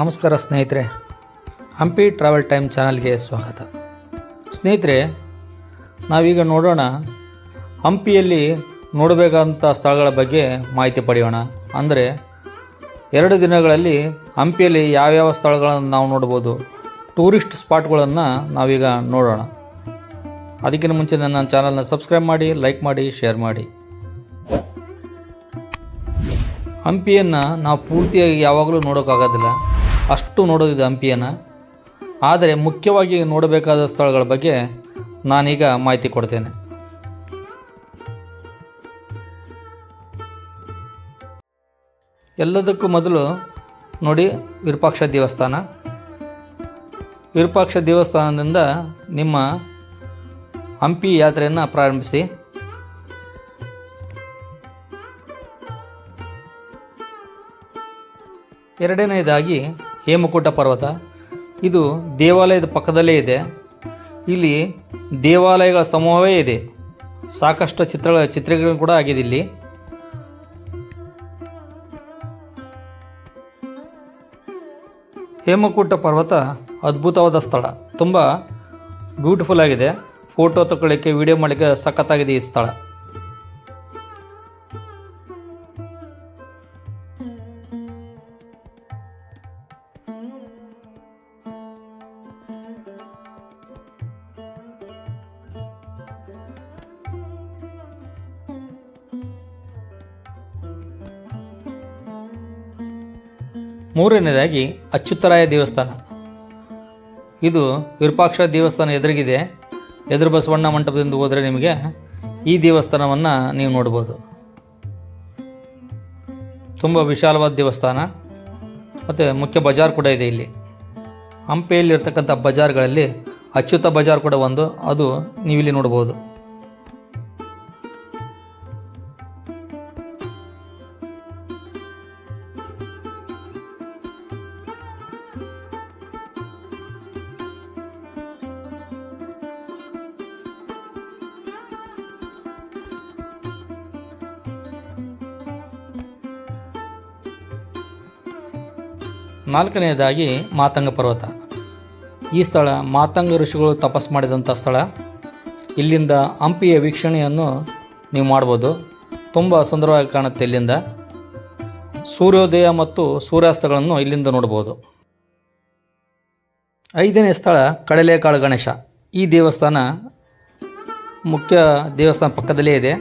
ನಮಸ್ಕಾರ ಸ್ನೇಹಿತರೆ, Hampi travel time ಚಾನಲ್ಗೆ ಸ್ವಾಗತ. ಸ್ನೇಹಿತರೆ, ನಾವೀಗ ನೋಡೋಣ, ಹಂಪಿಯಲ್ಲಿ ನೋಡಬೇಕಾದಂಥ ಸ್ಥಳಗಳ ಬಗ್ಗೆ ಮಾಹಿತಿ ಪಡೆಯೋಣ. ಅಂದರೆ, ಎರಡು ದಿನಗಳಲ್ಲಿ ಹಂಪಿಯಲ್ಲಿ ಯಾವ್ಯಾವ ಸ್ಥಳಗಳನ್ನು ನಾವು ನೋಡ್ಬೋದು, ಟೂರಿಸ್ಟ್ ಸ್ಪಾಟ್ಗಳನ್ನು ನಾವೀಗ ನೋಡೋಣ. ಅದಕ್ಕಿಂತ ಮುಂಚೆ ನನ್ನ ಚಾನಲ್ನ ಸಬ್ಸ್ಕ್ರೈಬ್ ಮಾಡಿ, ಲೈಕ್ ಮಾಡಿ, ಶೇರ್ ಮಾಡಿ. ಹಂಪಿಯನ್ನು ನಾವು ಪೂರ್ತಿಯಾಗಿ ಯಾವಾಗಲೂ ನೋಡೋಕ್ಕಾಗೋದಿಲ್ಲ. ಅಷ್ಟು ನೋಡೋದಿದೆ ಹಂಪಿಯನ್ನು. ಆದರೆ ಮುಖ್ಯವಾಗಿ ನೋಡಬೇಕಾದ ಸ್ಥಳಗಳ ಬಗ್ಗೆ ನಾನೀಗ ಮಾಹಿತಿ ಕೊಡ್ತೇನೆ. ಎಲ್ಲದಕ್ಕೂ ಮೊದಲು ನೋಡಿ ವಿರೂಪಾಕ್ಷ ದೇವಸ್ಥಾನ. ವಿರೂಪಾಕ್ಷ ದೇವಸ್ಥಾನದಿಂದ ನಿಮ್ಮ ಹಂಪಿ ಯಾತ್ರೆಯನ್ನು ಪ್ರಾರಂಭಿಸಿ. ಎರಡನೆಯದಾಗಿ ಹೇಮಕೂಟ ಪರ್ವತ. ಇದು ದೇವಾಲಯದ ಪಕ್ಕದಲ್ಲೇ ಇದೆ. ಇಲ್ಲಿ ದೇವಾಲಯಗಳ ಸಮೂಹವೇ ಇದೆ. ಸಾಕಷ್ಟು ಚಿತ್ರಗಳ ಚಿತ್ರಗಳು ಕೂಡ ಆಗಿದೆ ಇಲ್ಲಿ. ಹೇಮಕೂಟ ಪರ್ವತ ಅದ್ಭುತವಾದ ಸ್ಥಳ. ತುಂಬ ಬ್ಯೂಟಿಫುಲ್ ಆಗಿದೆ. ಫೋಟೋ ತಗೊಳ್ಳಿಕ್ಕೆ ವಿಡಿಯೋ ಮಾಡಲಿಕ್ಕೆ ಸಖತ್ತಾಗಿದೆ ಈ ಸ್ಥಳ. ಮೂರನೇದಾಗಿ ಅಚ್ಯುತರಾಯ ದೇವಸ್ಥಾನ. ಇದು ವಿರೂಪಾಕ್ಷ ದೇವಸ್ಥಾನ ಎದುರಿಗಿದೆ. ಎದುರು ಬಸವಣ್ಣ ಮಂಟಪದಿಂದ ಹೋದರೆ ನಿಮಗೆ ಈ ದೇವಸ್ಥಾನವನ್ನು ನೀವು ನೋಡ್ಬೋದು. ತುಂಬ ವಿಶಾಲವಾದ ದೇವಸ್ಥಾನ. ಮತ್ತು ಮುಖ್ಯ ಬಜಾರ್ ಕೂಡ ಇದೆ ಇಲ್ಲಿ. ಹಂಪೆಯಲ್ಲಿರ್ತಕ್ಕಂಥ ಬಜಾರ್ಗಳಲ್ಲಿ ಅಚ್ಯುತ ಬಜಾರ್ ಕೂಡ ಒಂದು. ಅದು ನೀವಿಲ್ಲಿ ನೋಡ್ಬೋದು. ನಾಲ್ಕನೆಯದಾಗಿ ಮಾತಂಗ ಪರ್ವತ. ಈ ಸ್ಥಳ ಮಾತಂಗ ಋಷಿಗಳು ತಪಸ್ ಮಾಡಿದಂಥ ಸ್ಥಳ. ಇಲ್ಲಿಂದ ಹಂಪಿಯ ವೀಕ್ಷಣೆಯನ್ನು ನೀವು ಮಾಡ್ಬೋದು. ತುಂಬ ಸುಂದರವಾಗಿ ಕಾಣುತ್ತೆ ಇಲ್ಲಿಂದ. ಸೂರ್ಯೋದಯ ಮತ್ತು ಸೂರ್ಯಾಸ್ತಗಳನ್ನು ಇಲ್ಲಿಂದ ನೋಡ್ಬೋದು. ಐದನೇ ಸ್ಥಳ ಕಡಲೆಕಾಳು ಗಣೇಶ. ಈ ದೇವಸ್ಥಾನ ಮುಖ್ಯ ದೇವಸ್ಥಾನ ಪಕ್ಕದಲ್ಲೇ ಇದೆ.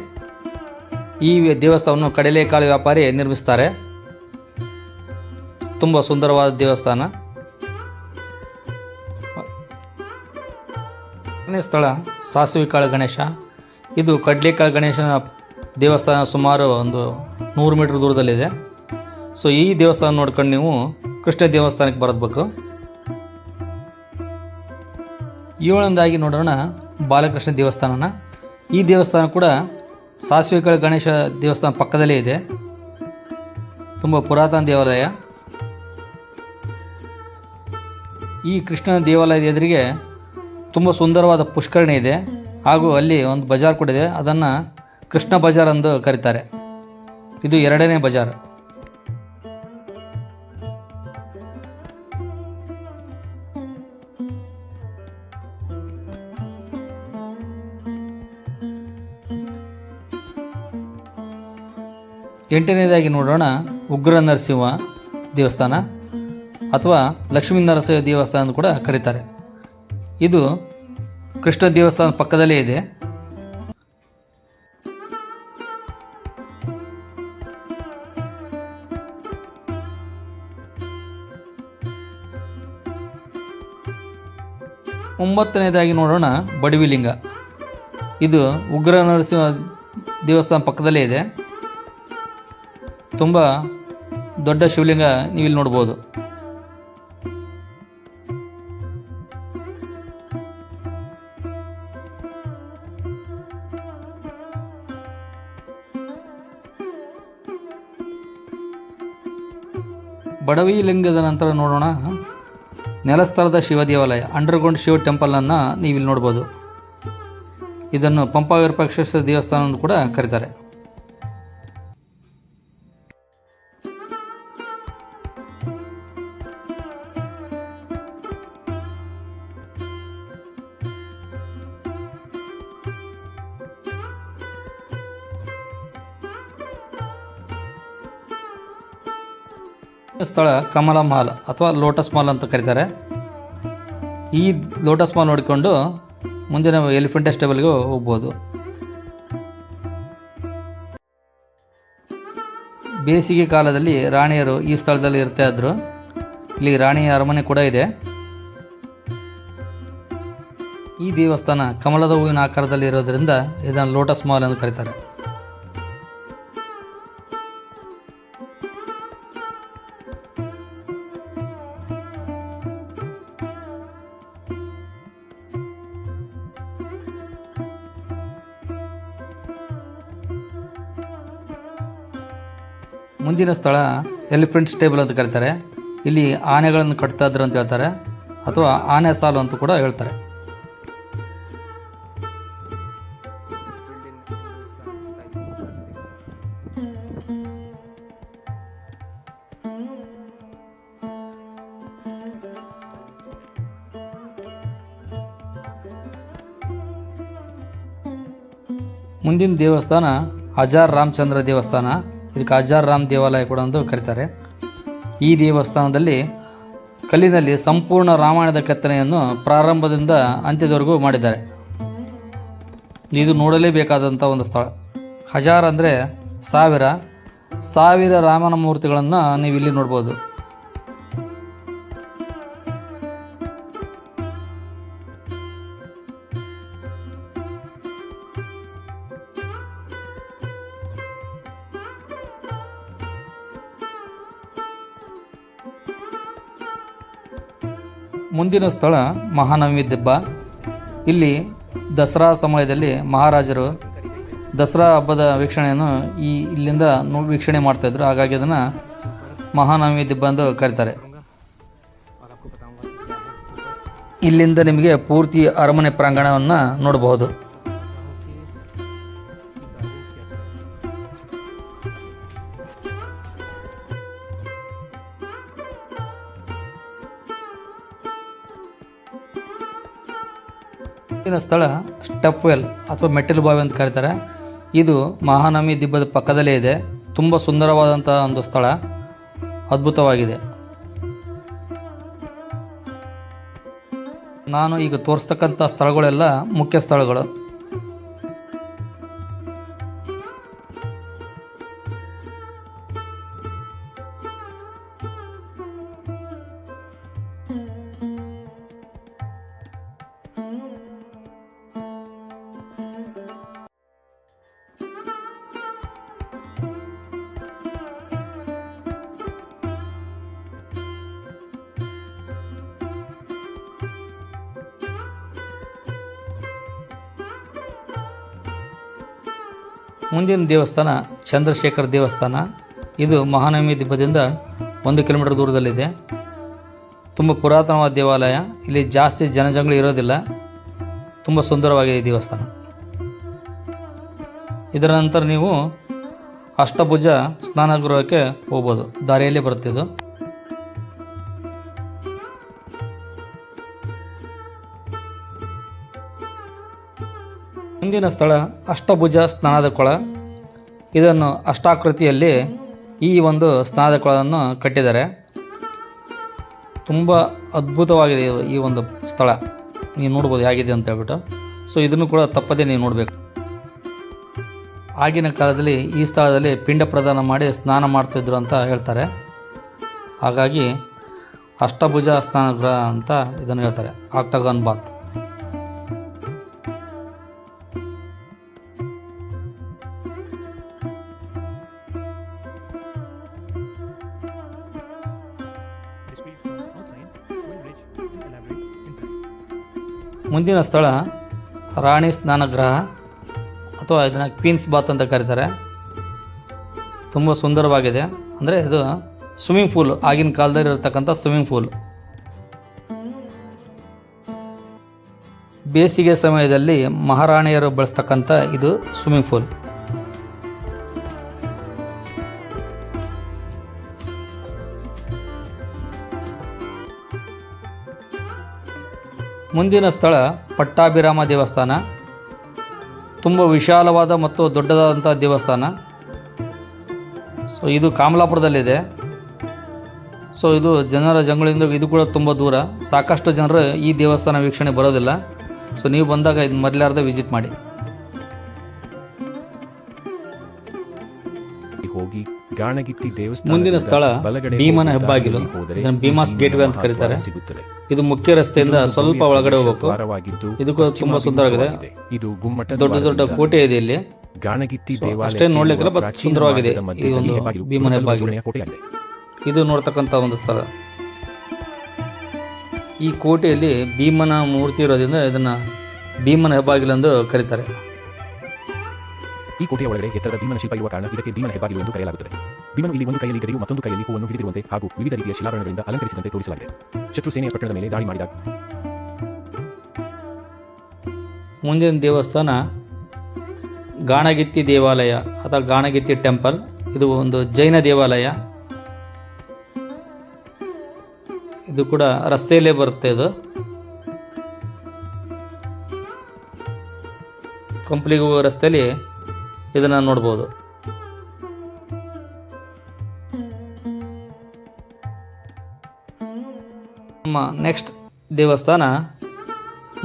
ಈ ದೇವಸ್ಥಾನವನ್ನು ಕಡಲೆಕಾಳು ವ್ಯಾಪಾರಿ ನಿರ್ಮಿಸ್ತಾರೆ. ತುಂಬ ಸುಂದರವಾದ ದೇವಸ್ಥಾನ. ಸ್ಥಳ ಸಾಸಿವೆ ಕಾಳು ಗಣೇಶ. ಇದು ಕಡ್ಲೆಕಾಳು ಗಣೇಶನ ದೇವಸ್ಥಾನ ಸುಮಾರು ಒಂದು ನೂರು ಮೀಟ್ರ್ ದೂರದಲ್ಲಿದೆ. ಸೊ ಈ ದೇವಸ್ಥಾನ ನೋಡ್ಕೊಂಡು ನೀವು ಕೃಷ್ಣ ದೇವಸ್ಥಾನಕ್ಕೆ ಬರಬೇಕು ಏಳನೇದಾಗಿ ನೋಡೋಣ ಬಾಲಕೃಷ್ಣ ದೇವಸ್ಥಾನನ. ಈ ದೇವಸ್ಥಾನ ಕೂಡ ಸಾಸಿವೆ ಕಾಳು ಗಣೇಶ ದೇವಸ್ಥಾನ ಪಕ್ಕದಲ್ಲೇ ಇದೆ. ತುಂಬ ಪುರಾತನ ದೇವಾಲಯ. ಈ ಕೃಷ್ಣನ ದೇವಾಲಯದ ಎದುರಿಗೆ ತುಂಬ ಸುಂದರವಾದ ಪುಷ್ಕರಣಿ ಇದೆ. ಹಾಗೂ ಅಲ್ಲಿ ಒಂದು ಬಜಾರ್ ಕೂಡ ಇದೆ. ಅದನ್ನು ಕೃಷ್ಣ ಬಜಾರ್ ಎಂದು ಕರೀತಾರೆ. ಇದು ಎರಡನೇ ಬಜಾರ್. ಎಂಟನೇದಾಗಿ ನೋಡೋಣ ಉಗ್ರ ನರಸಿಂಹ ದೇವಸ್ಥಾನ. ಅಥವಾ ಲಕ್ಷ್ಮೀ ನರಸಿಂಹ ದೇವಸ್ಥಾನ ಕೂಡ ಕರೀತಾರೆ. ಇದು ಕೃಷ್ಣ ದೇವಸ್ಥಾನ ಪಕ್ಕದಲ್ಲೇ ಇದೆ. ಒಂಬತ್ತನೇದಾಗಿ ನೋಡೋಣ ಬಡವಿಲಿಂಗ. ಇದು ಉಗ್ರ ನರಸಿಂಹ ದೇವಸ್ಥಾನ ಪಕ್ಕದಲ್ಲೇ ಇದೆ. ತುಂಬ ದೊಡ್ಡ ಶಿವಲಿಂಗ ನೀವು ಇಲ್ಲಿ ನೋಡ್ಬೋದು. ಬಡವಿ ಲಿಂಗದ ನಂತರ ನೋಡೋಣ. ನೆಲಸ್ಥಳದ ಶಿವ ದೇವಾಲಯ ಅಂಡರ್ಗ್ರೌಂಡ್ ಶಿವ ಟೆಂಪಲನ್ನು ನೀವಿಲ್ಲಿ ನೋಡ್ಬೋದು. ಇದನ್ನು ಪಂಪ ವಿರೂಪಾಕ್ಷ ದೇವಸ್ಥಾನ ಕೂಡ ಕರೀತಾರೆ. ಸ್ಥಳ ಕಮಲ ಮಾಲ್ ಅಥವಾ ಲೋಟಸ್ ಮಾಲ್ ಅಂತ ಕರೀತಾರೆ. ಈ ಲೋಟಸ್ ಮಾಲ್ ನೋಡಿಕೊಂಡು ಮುಂದೆ ನಾವು ಎಲಿಫೆಂಟ್ ಟೇಬಲ್ಗೆ ಹೋಗ್ಬೋದು. ಬೇಸಿಗೆ ಕಾಲದಲ್ಲಿ ರಾಣಿಯರು ಈ ಸ್ಥಳದಲ್ಲಿ ಇರ್ತಾ ಇದ್ರು. ಇಲ್ಲಿ ರಾಣಿಯ ಅರಮನೆ ಕೂಡ ಇದೆ. ಈ ದೇವಸ್ಥಾನ ಕಮಲದ ಹೂವಿನ ಆಕಾರದಲ್ಲಿ ಇರೋದ್ರಿಂದ ಇದನ್ನು ಲೋಟಸ್ ಮಾಲ್ ಎಂದು ಕರೀತಾರೆ. ಮುಂದಿನ ಸ್ಥಳ ಎಲಿಫೆಂಟ್ಸ್ ಟೇಬಲ್ ಅಂತ ಕರೀತಾರೆ. ಇಲ್ಲಿ ಆನೆಗಳನ್ನು ಕಟ್ತಾ ಇದ್ರು ಅಂತ ಹೇಳ್ತಾರೆ. ಅಥವಾ ಆನೆ ಸಾಲು ಅಂತ ಕೂಡ ಹೇಳ್ತಾರೆ. ಮುಂದಿನ ದೇವಸ್ಥಾನ ಹಜಾರ್ ರಾಮಚಂದ್ರ ದೇವಸ್ಥಾನ. ಇದಕ್ಕೆ ಹಜಾರ್ ರಾಮ್ ದೇವಾಲಯ ಕೂಡ ಎಂದು ಕರೀತಾರೆ. ಈ ದೇವಸ್ಥಾನದಲ್ಲಿ ಕಲ್ಲಿನಲ್ಲಿ ಸಂಪೂರ್ಣ ರಾಮಾಯಣದ ಕೆತ್ತನೆಯನ್ನು ಪ್ರಾರಂಭದಿಂದ ಅಂತ್ಯದವರೆಗೂ ಮಾಡಿದ್ದಾರೆ. ಇದು ನೋಡಲೇಬೇಕಾದಂಥ ಒಂದು ಸ್ಥಳ. ಹಜಾರ್ ಅಂದರೆ ಸಾವಿರ. ಸಾವಿರ ರಾಮನ ಮೂರ್ತಿಗಳನ್ನು ನೀವು ಇಲ್ಲಿ ನೋಡ್ಬೋದು. ಮುಂದಿನ ಸ್ಥಳ ಮಹಾನವಮಿ ದಿಬ್ಬ. ಇಲ್ಲಿ ದಸರಾ ಸಮಯದಲ್ಲಿ ಮಹಾರಾಜರು ದಸರಾ ಹಬ್ಬದ ವೀಕ್ಷಣೆಯನ್ನು ಈ ಇಲ್ಲಿಂದ ನೋ ವೀಕ್ಷಣೆ ಮಾಡ್ತಾಯಿದ್ರು ಹಾಗಾಗಿ ಅದನ್ನು ಮಹಾನವಮಿ ದಿಬ್ಬ ಎಂದು ಕರೀತಾರೆ. ಇಲ್ಲಿಂದ ನಿಮಗೆ ಪೂರ್ತಿ ಅರಮನೆ ಪ್ರಾಂಗಣವನ್ನು ನೋಡಬಹುದು. ಇಲ್ಲಿನ ಸ್ಥಳ ಸ್ಟೆಪ್ ವೆಲ್ ಅಥವಾ ಮೆಟ್ಟಿಲು ಬಾವಿ ಅಂತ ಕರೀತಾರೆ. ಇದು ಮಹಾನವಮಿ ದಿಬ್ಬದ ಪಕ್ಕದಲ್ಲೇ ಇದೆ. ತುಂಬ ಸುಂದರವಾದಂಥ ಒಂದು ಸ್ಥಳ. ಅದ್ಭುತವಾಗಿದೆ. ನಾನು ಈಗ ತೋರಿಸ್ತಕ್ಕಂಥ ಸ್ಥಳಗಳೆಲ್ಲ ಮುಖ್ಯ ಸ್ಥಳಗಳು. ಮುಂದಿನ ದೇವಸ್ಥಾನ ಚಂದ್ರಶೇಖರ್ ದೇವಸ್ಥಾನ. ಇದು ಮಹಾನವಮಿ ದಿಬ್ಬದಿಂದ ಒಂದು ಕಿಲೋಮೀಟರ್ ದೂರದಲ್ಲಿದೆ. ತುಂಬ ಪುರಾತನವಾದ ದೇವಾಲಯ. ಇಲ್ಲಿ ಜಾಸ್ತಿ ಜನಜಂಗಳು ಇರೋದಿಲ್ಲ. ತುಂಬ ಸುಂದರವಾಗಿದೆ ಈ ದೇವಸ್ಥಾನ. ಇದರ ನಂತರ ನೀವು ಅಷ್ಟಭುಜ ಸ್ನಾನಗೃಹಕ್ಕೆ ಹೋಗ್ಬೋದು. ದಾರಿಯಲ್ಲಿ ಬರುತ್ತಿದ್ದು ಮುಂದಿನ ಸ್ಥಳ ಅಷ್ಟಭುಜ ಸ್ನಾನದ ಕೊಳ. ಇದನ್ನು ಅಷ್ಟಾಕೃತಿಯಲ್ಲಿ ಈ ಒಂದು ಸ್ನಾನದ ಕೊಳವನ್ನು ಕಟ್ಟಿದ್ದಾರೆ. ತುಂಬ ಅದ್ಭುತವಾಗಿದೆ ಈ ಒಂದು ಸ್ಥಳ. ನೀವು ನೋಡ್ಬೋದು ಹೇಗಿದೆ ಅಂತ ಹೇಳ್ಬಿಟ್ಟು. ಸೊ ಇದನ್ನು ಕೂಡ ತಪ್ಪದೇ ನೀವು ನೋಡಬೇಕು. ಆಗಿನ ಕಾಲದಲ್ಲಿ ಈ ಸ್ಥಳದಲ್ಲಿ ಪಿಂಡ ಪ್ರದಾನ ಮಾಡಿ ಸ್ನಾನ ಮಾಡ್ತಿದ್ರು ಅಂತ ಹೇಳ್ತಾರೆ. ಹಾಗಾಗಿ ಅಷ್ಟಭುಜ ಸ್ನಾನಗೃಹ ಅಂತ ಇದನ್ನು ಹೇಳ್ತಾರೆ. ಆಕ್ಟಗಾನ್ ಬಾತ್. ಮುಂದಿನ ಸ್ಥಳ ರಾಣಿ ಸ್ನಾನಗೃಹ ಅಥವಾ ಇದನ್ನು ಕ್ವೀನ್ಸ್ ಬಾತ್ ಅಂತ ಕರೀತಾರೆ. ತುಂಬ ಸುಂದರವಾಗಿದೆ. ಅಂದರೆ ಇದು ಸ್ವಿಮ್ಮಿಂಗ್ ಪೂಲ್, ಆಗಿನ ಕಾಲದಲ್ಲಿ ಇರತಕ್ಕಂಥ ಸ್ವಿಮ್ಮಿಂಗ್ ಪೂಲ್. ಬೇಸಿಗೆ ಸಮಯದಲ್ಲಿ ಮಹಾರಾಣಿಯರು ಬಳಸ್ತಕ್ಕಂಥ ಇದು ಸ್ವಿಮ್ಮಿಂಗ್ ಪೂಲ್. ಮುಂದಿನ ಸ್ಥಳ ಪಟ್ಟಾಭಿರಾಮ ದೇವಸ್ಥಾನ. ತುಂಬ ವಿಶಾಲವಾದ ಮತ್ತು ದೊಡ್ಡದಾದಂಥ ದೇವಸ್ಥಾನ. ಸೊ ಇದು ಕಾಮಲಾಪುರದಲ್ಲಿದೆ. ಸೊ ಇದು ಜನರ ಜಂಗಳಿಂದ ಇದು ಕೂಡ ತುಂಬ ದೂರ. ಸಾಕಷ್ಟು ಜನರು ಈ ದೇವಸ್ಥಾನ ವೀಕ್ಷಣೆ ಬರೋದಿಲ್ಲ. ಸೊ ನೀವು ಬಂದಾಗ ಇದು ಮರಲಾರ್ದೆ ವಿಸಿಟ್ ಮಾಡಿ. ಗಾಣಗಿತ್ತಿ ದೇವಸ್ಥಾನ ಮುಂದಿನ ಸ್ಥಳ ಭೀಮನ ಹೆಬ್ಬಾಗಿಲು. ಇದನ್ನು ಭೀಮಾಸ್ ಗೇಟ್ವೇ ಅಂತ ಕರೀತಾರೆ. ಸಿಗುತ್ತದೆ ಇದು ಮುಖ್ಯ ರಸ್ತೆಯಿಂದ ಸ್ವಲ್ಪ ಒಳಗಡೆ ಹೋಗಬೇಕು ದ್ವಾರವಾಗಿದ್ದು ಇದು ಕೂಡ ತುಂಬಾ ಸುಂದರವಾಗಿದೆ. ಇದು ಗುಮ್ಮಟ ದೊಡ್ಡ ದೊಡ್ಡ ಕೋಟೆ ಇದೆ ಇಲ್ಲಿ ಗಾಣಗಿತ್ತಿ ದೇವಾಲಯ ಅಷ್ಟೇ ನೋಡ್ಲಿಕ್ಕೆ ಬಹಳ ಸುಂದರವಾಗಿದೆ. ಈ ಒಂದು ಭೀಮನ ಹೆಬ್ಬಾಗಿಲು. ಇದು ನೋಡ್ತಕ್ಕಂಥ ಒಂದು ಸ್ಥಳ ಈ ಕೋಟೆಯಲ್ಲಿ ಭೀಮನ ಮೂರ್ತಿ ಇರೋದ್ರಿಂದ ಇದನ್ನ ಭೀಮನ ಹೆಬ್ಬಾಗಿಲೆಂದು ಕರೀತಾರೆ ಈ ಕೋಟೆಯ ಒಳಗಡೆ ಎತ್ತರದ ಭೀಮನ ಶಿಲ್ಪ ಇರುವ ಕಾರಣ ಇದಕ್ಕೆ ಭೀಮನ ಹೆಬ್ಬಾಗಿಲು ಎಂದು ಕರೆಯಲಾಗುತ್ತದೆ. ಭೀಮನು ಇಲ್ಲಿ ಒಂದು ಕೈಯಲ್ಲಿ ಗದೆಯು ಮತ್ತೊಂದು ಕೈಯಲ್ಲಿ ಹೂವನ್ನು ಹಿಡಿದಿರುವಂತೆ ಹಾಗೂ ವಿವಿಧ ರೀತಿಯ ಶಿಲಾರಣಗಳಿಂದ ಅಲಂಕರಿಸಿದಂತೆ ತೋರಿಸಲಾಗಿದೆ. ಶತ್ರು ಸೇನೆಯ ಪಟ್ಟಣದ ಮೇಲೆ ದಾಳಿ ಮಾಡಿದಾಗ ಮುಂದಿನ ದೇವಸ್ಥಾನ ಗಾಣಗಿತ್ತಿ ದೇವಾಲಯ ಅಥವಾ ಗಾಣಗಿತ್ತಿ ಟೆಂಪಲ್. ಇದು ಒಂದು ಜೈನ ದೇವಾಲಯ. ಇದು ಕೂಡ ರಸ್ತೆಯಲ್ಲೇ ಬರುತ್ತೆ ಇದು. ಕಂಪ್ಲಿಗೂ ರಸ್ತೆಯಲ್ಲಿ ಇದನ್ನು ನೋಡ್ಬೋದು. ನಮ್ಮ ನೆಕ್ಸ್ಟ್ ದೇವಸ್ಥಾನ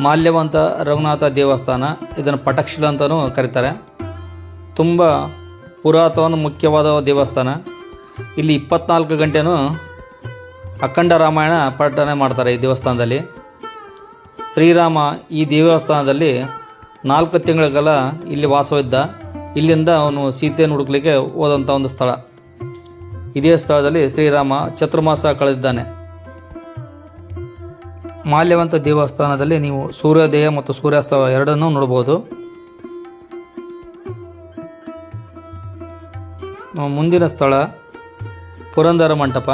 ಮಾಲ್ಯವಂತ ರಘುನಾಥ ದೇವಸ್ಥಾನ. ಇದನ್ನು ಪಟಕ್ಷಿಲ ಅಂತಲೂ ಕರೀತಾರೆ. ತುಂಬ ಪುರಾತನ ಮುಖ್ಯವಾದ ದೇವಸ್ಥಾನ. ಇಲ್ಲಿ ಇಪ್ಪತ್ನಾಲ್ಕು ಗಂಟೆನೂ ಅಖಂಡ ರಾಮಾಯಣ ಪಠನೆ ಮಾಡ್ತಾರೆ ಈ ದೇವಸ್ಥಾನದಲ್ಲಿ. ಶ್ರೀರಾಮ ಈ ದೇವಸ್ಥಾನದಲ್ಲಿ ನಾಲ್ಕು ತಿಂಗಳ ಕಾಲ ಇಲ್ಲಿ ವಾಸವಿದ್ದ. ಇಲ್ಲಿಂದ ಅವನು ಸೀತೆಯನ್ನು ಹುಡುಕ್ಲಿಕ್ಕೆ ಹೋದಂಥ ಒಂದು ಸ್ಥಳ. ಇದೇ ಸ್ಥಳದಲ್ಲಿ ಶ್ರೀರಾಮ ಚತುರ್ಮಾಸ ಕಳೆದಿದ್ದಾನೆ. ಮಾಲ್ಯವಂತ ದೇವಸ್ಥಾನದಲ್ಲಿ ನೀವು ಸೂರ್ಯೋದಯ ಮತ್ತು ಸೂರ್ಯಾಸ್ತ ಎರಡನ್ನೂ ನೋಡ್ಬೋದು ಮುಂದಿನ ಸ್ಥಳ ಪುರಂದರ ಮಂಟಪ.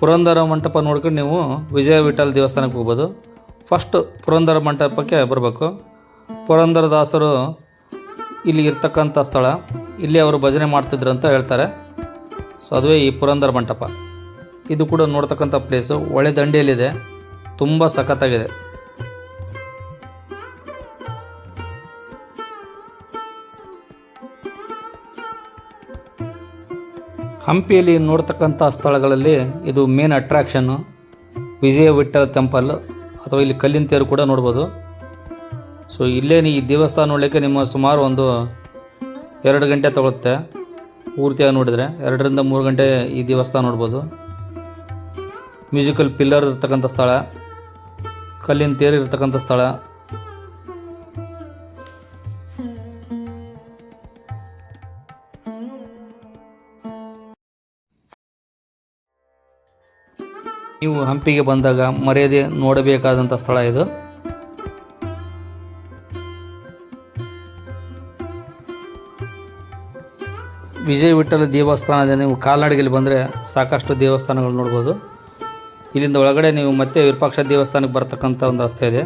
ಪುರಂದರ ಮಂಟಪ ನೋಡ್ಕೊಂಡು ನೀವು ವಿಜಯ ವಿಠಲ್ ದೇವಸ್ಥಾನಕ್ಕೆ ಹೋಗ್ಬೋದು. ಫಸ್ಟ್ ಪುರಂದರ ಮಂಟಪಕ್ಕೆ ಬರಬೇಕು. ಪುರಂದರದಾಸರು ಇಲ್ಲಿ ಇರ್ತಕ್ಕಂಥ ಸ್ಥಳ. ಇಲ್ಲಿ ಅವರು ಭಜನೆ ಮಾಡ್ತಿದ್ರು ಅಂತ ಹೇಳ್ತಾರೆ. ಸೊ ಅದುವೇ ಈ ಪುರಂದರ ಮಂಟಪ. ಇದು ಕೂಡ ನೋಡ್ತಕ್ಕಂಥ ಪ್ಲೇಸು ಒಳೆ ದಂಡೆಯಲ್ಲಿದೆ. ತುಂಬ ಸಖತ್ತಾಗಿದೆ. ಹಂಪಿಯಲ್ಲಿ ನೋಡ್ತಕ್ಕಂಥ ಸ್ಥಳಗಳಲ್ಲಿ ಇದು main attraction Vijaya Vittal temple ಅಥವಾ ಇಲ್ಲಿ ಕಲ್ಲಿನ ತೇರು ಕೂಡ ನೋಡ್ಬೋದು. ಸೊ ಇಲ್ಲೇ ಈ ದೇವಸ್ಥಾನ ನೋಡಲಿಕ್ಕೆ ನಿಮ್ಮ ಸುಮಾರು ಒಂದು ಎರಡು ಗಂಟೆ ತಗೊಳುತ್ತೆ. ಪೂರ್ತಿಯಾಗಿ ನೋಡಿದರೆ ಎರಡರಿಂದ ಮೂರು ಗಂಟೆ ಈ ದೇವಸ್ಥಾನ ನೋಡ್ಬೋದು. ಮ್ಯೂಸಿಕಲ್ ಪಿಲ್ಲರ್ ಇರ್ತಕ್ಕಂಥ ಸ್ಥಳ, ಕಲ್ಲಿನ ತೇರು ಇರ್ತಕ್ಕಂಥ ಸ್ಥಳ. ನೀವು ಹಂಪಿಗೆ ಬಂದಾಗ ಮರ್ಯಾದೆ ನೋಡಬೇಕಾದಂಥ ಸ್ಥಳ ಇದು. ವಿಜಯ ವಿಠಲ ದೇವಸ್ಥಾನದ ನೀವು ಕಾಲ್ನಡಿಗೆಯಲ್ಲಿ ಬಂದರೆ ಸಾಕಷ್ಟು ದೇವಸ್ಥಾನಗಳು ನೋಡ್ಬೋದು. ಇಲ್ಲಿಂದ ಒಳಗಡೆ ನೀವು ಮತ್ತೆ ವಿರೂಪಾಕ್ಷ ದೇವಸ್ಥಾನಕ್ಕೆ ಬರ್ತಕ್ಕಂಥ ಒಂದು ರಸ್ತೆ ಇದೆ.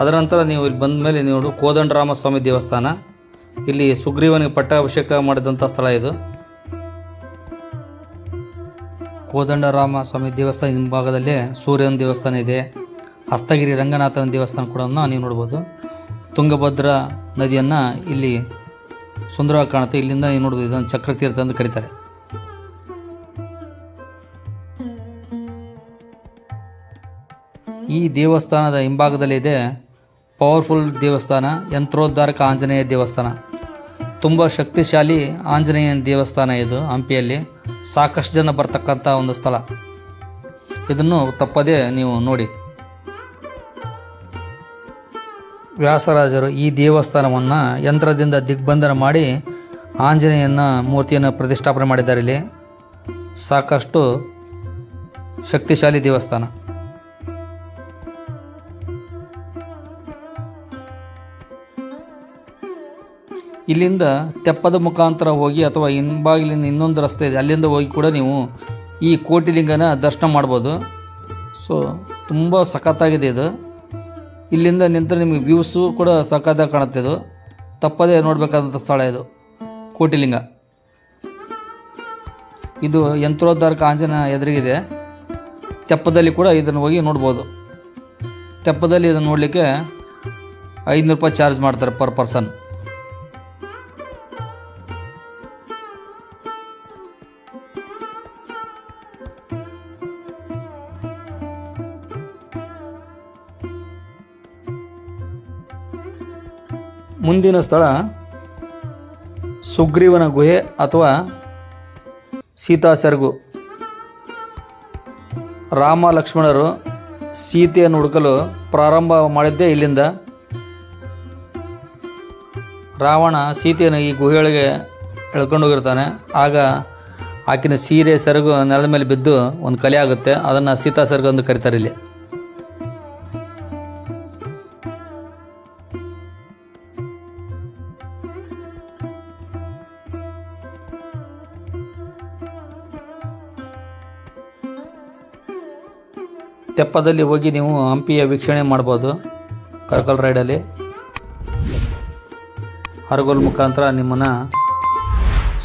ಅದರ ನಂತರ ನೀವು ಇಲ್ಲಿ ಬಂದ ಮೇಲೆ ನೀವು ಕೋದಂಡರಾಮಸ್ವಾಮಿ ದೇವಸ್ಥಾನ. ಇಲ್ಲಿ ಸುಗ್ರೀವನಿಗೆ ಪಟ್ಟಾಭಿಷೇಕ ಮಾಡಿದಂಥ ಸ್ಥಳ ಇದು. ಕೋದಂಡರಾಮ ಸ್ವಾಮಿ ದೇವಸ್ಥಾನ ಹಿಂಭಾಗದಲ್ಲಿ ಸೂರ್ಯನ ದೇವಸ್ಥಾನ ಇದೆ. ಹಸ್ತಗಿರಿ ರಂಗನಾಥನ ದೇವಸ್ಥಾನ ಕೂಡ ನೀವು ನೋಡ್ಬೋದು. ತುಂಗಭದ್ರಾ ನದಿಯನ್ನು ಇಲ್ಲಿ ಸುಂದರವಾಗಿ ಕಾಣುತ್ತೆ. ಇಲ್ಲಿಂದ ಏನು ನೋಡ್ಬೋದು ಚಕ್ರ ಚಕ್ರತೀರ್ಥ ಅಂತ ಕರೀತಾರೆ. ಈ ದೇವಸ್ಥಾನದ ಹಿಂಭಾಗದಲ್ಲಿದೆ ಪವರ್ಫುಲ್ ದೇವಸ್ಥಾನ, ಯಂತ್ರೋದ್ಧಾರಕ ಆಂಜನೇಯ ದೇವಸ್ಥಾನ. ತುಂಬ ಶಕ್ತಿಶಾಲಿ ಆಂಜನೇಯ ದೇವಸ್ಥಾನ ಇದು ಹಂಪಿಯಲ್ಲಿ. ಸಾಕಷ್ಟು ಜನ ಬರ್ತಕ್ಕಂಥ ಒಂದು ಸ್ಥಳ. ಇದನ್ನು ತಪ್ಪದೇ ನೀವು ನೋಡಿ. ವ್ಯಾಸರಾಜರು ಈ ದೇವಸ್ಥಾನವನ್ನು ಯಂತ್ರದಿಂದ ದಿಗ್ಬಂಧನ ಮಾಡಿ ಆಂಜನೇಯನ ಮೂರ್ತಿಯನ್ನು ಪ್ರತಿಷ್ಠಾಪನೆ ಮಾಡಿದ್ದಾರೆ ಇಲ್ಲಿ. ಸಾಕಷ್ಟು ಶಕ್ತಿಶಾಲಿ ದೇವಸ್ಥಾನ. ಇಲ್ಲಿಂದ ತೆಪ್ಪದ ಮುಖಾಂತರ ಹೋಗಿ ಅಥವಾ ಹಿಂಬಾಗಿಲಿಂದ ಇನ್ನೊಂದು ರಸ್ತೆ ಇದೆ, ಅಲ್ಲಿಂದ ಹೋಗಿ ಕೂಡ ನೀವು ಈ ಕೋಟಿಲಿಂಗನ ದರ್ಶನ ಮಾಡ್ಬೋದು. ಸೊ ತುಂಬ ಸಖತ್ತಾಗಿದೆ ಇದು. ಇಲ್ಲಿಂದ ನಿಂತರೆ ನಿಮಗೆ ವ್ಯೂಸು ಕೂಡ ಸಖತ್ತಾಗಿ ಕಾಣುತ್ತೆ ಇದು. ತಪ್ಪದೇ ನೋಡಬೇಕಾದಂಥ ಸ್ಥಳ ಇದು. ಕೋಟಿಲಿಂಗ. ಇದು ಯಂತ್ರೋದ್ಧಾರಕ ಆಂಜನ ಎದುರಿಗಿದೆ. ತೆಪ್ಪದಲ್ಲಿ ಕೂಡ ಇದನ್ನು ಹೋಗಿ ನೋಡ್ಬೋದು. ತೆಪ್ಪದಲ್ಲಿ ಇದನ್ನು ನೋಡಲಿಕ್ಕೆ ಐದುನೂರು ರೂಪಾಯಿ ಚಾರ್ಜ್ ಮಾಡ್ತಾರೆ ಪರ್ ಪರ್ಸನ್ ಮುಂದಿನ ಸ್ಥಳ ಸುಗ್ರೀವನ ಗುಹೆ ಅಥವಾ ಸೀತಾ ಸೆರಗು. ರಾಮ ಲಕ್ಷ್ಮಣರು ಸೀತೆಯನ್ನು ಹುಡುಕಲು ಪ್ರಾರಂಭ ಮಾಡಿದ್ದೇ ಇಲ್ಲಿಂದ. ರಾವಣ ಸೀತೆಯನ್ನು ಈ ಗುಹೆಯೊಳಗೆ ಎಳ್ಕೊಂಡು ಹೋಗಿರ್ತಾನೆ. ಆಗ ಆಕಿನ ಸೀರೆ ಸೆರಗು ನೆಲದ ಮೇಲೆ ಬಿದ್ದು ಒಂದು ಕಲೆ ಆಗುತ್ತೆ. ಅದನ್ನು ಸೀತಾ ಸೆರಗು ಎಂದು ಕರೀತಾರೆ ಇಲ್ಲಿ. ತೆಪ್ಪದಲ್ಲಿ ಹೋಗಿ ನೀವು ಹಂಪಿಯ ವೀಕ್ಷಣೆ ಮಾಡ್ಬೋದು. ಕರ್ಕಲ್ ರೈಡಲ್ಲಿ. ಹರಗೋಲ್ ಮುಖಾಂತರ ನಿಮ್ಮನ್ನು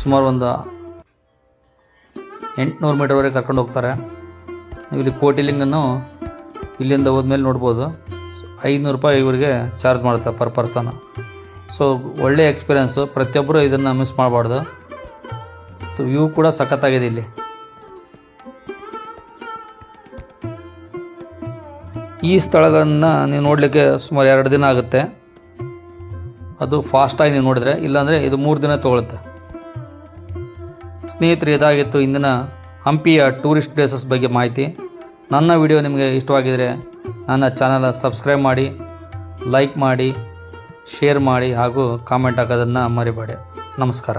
ಸುಮಾರು ಒಂದು ಎಂಟುನೂರು ಮೀಟರ್ವರೆಗೆ ಕರ್ಕೊಂಡು ಹೋಗ್ತಾರೆ. ನೀವು ಇಲ್ಲಿ ಕೋಟಿಲಿಂಗನ್ನು ಇಲ್ಲಿಂದ ಹೋದ್ಮೇಲೆ ನೋಡ್ಬೋದು. ಐನೂರು ರೂಪಾಯಿ ಇವರಿಗೆ ಚಾರ್ಜ್ ಮಾಡುತ್ತೆ ಪರ್ ಪರ್ಸನ್. ಸೊ ಒಳ್ಳೆಯ ಎಕ್ಸ್ಪೀರಿಯೆನ್ಸು. ಪ್ರತಿಯೊಬ್ಬರು ಇದನ್ನು ಮಿಸ್ ಮಾಡಬಾರ್ದು. ವ್ಯೂ ಕೂಡ ಸಖತ್ತಾಗಿದೆ ಇಲ್ಲಿ. ಈ ಸ್ಥಳಗಳನ್ನು ನೀವು ನೋಡಲಿಕ್ಕೆ ಸುಮಾರು ಎರಡು ದಿನ ಆಗುತ್ತೆ. ಅದು ಫಾಸ್ಟಾಗಿ ನೀವು ನೋಡಿದ್ರೆ, ಇಲ್ಲಾಂದರೆ ಇದು ಮೂರು ದಿನ ತೊಗೊಳುತ್ತೆ. ಸ್ನೇಹಿತರೆ, ಇದಾಗಿತ್ತು ಇಂದಿನ ಹಂಪಿಯ ಟೂರಿಸ್ಟ್ ಪ್ಲೇಸಸ್ ಬಗ್ಗೆ ಮಾಹಿತಿ. ನನ್ನ ವಿಡಿಯೋ ನಿಮಗೆ ಇಷ್ಟವಾಗಿದ್ದರೆ ನನ್ನ ಚಾನಲ್ ಸಬ್ಸ್ಕ್ರೈಬ್ ಮಾಡಿ ಲೈಕ್ ಮಾಡಿ ಶೇರ್ ಮಾಡಿ ಹಾಗೂ ಕಾಮೆಂಟ್ ಹಾಕೋದನ್ನು ಮರಿಬೇಡಿ. ನಮಸ್ಕಾರ.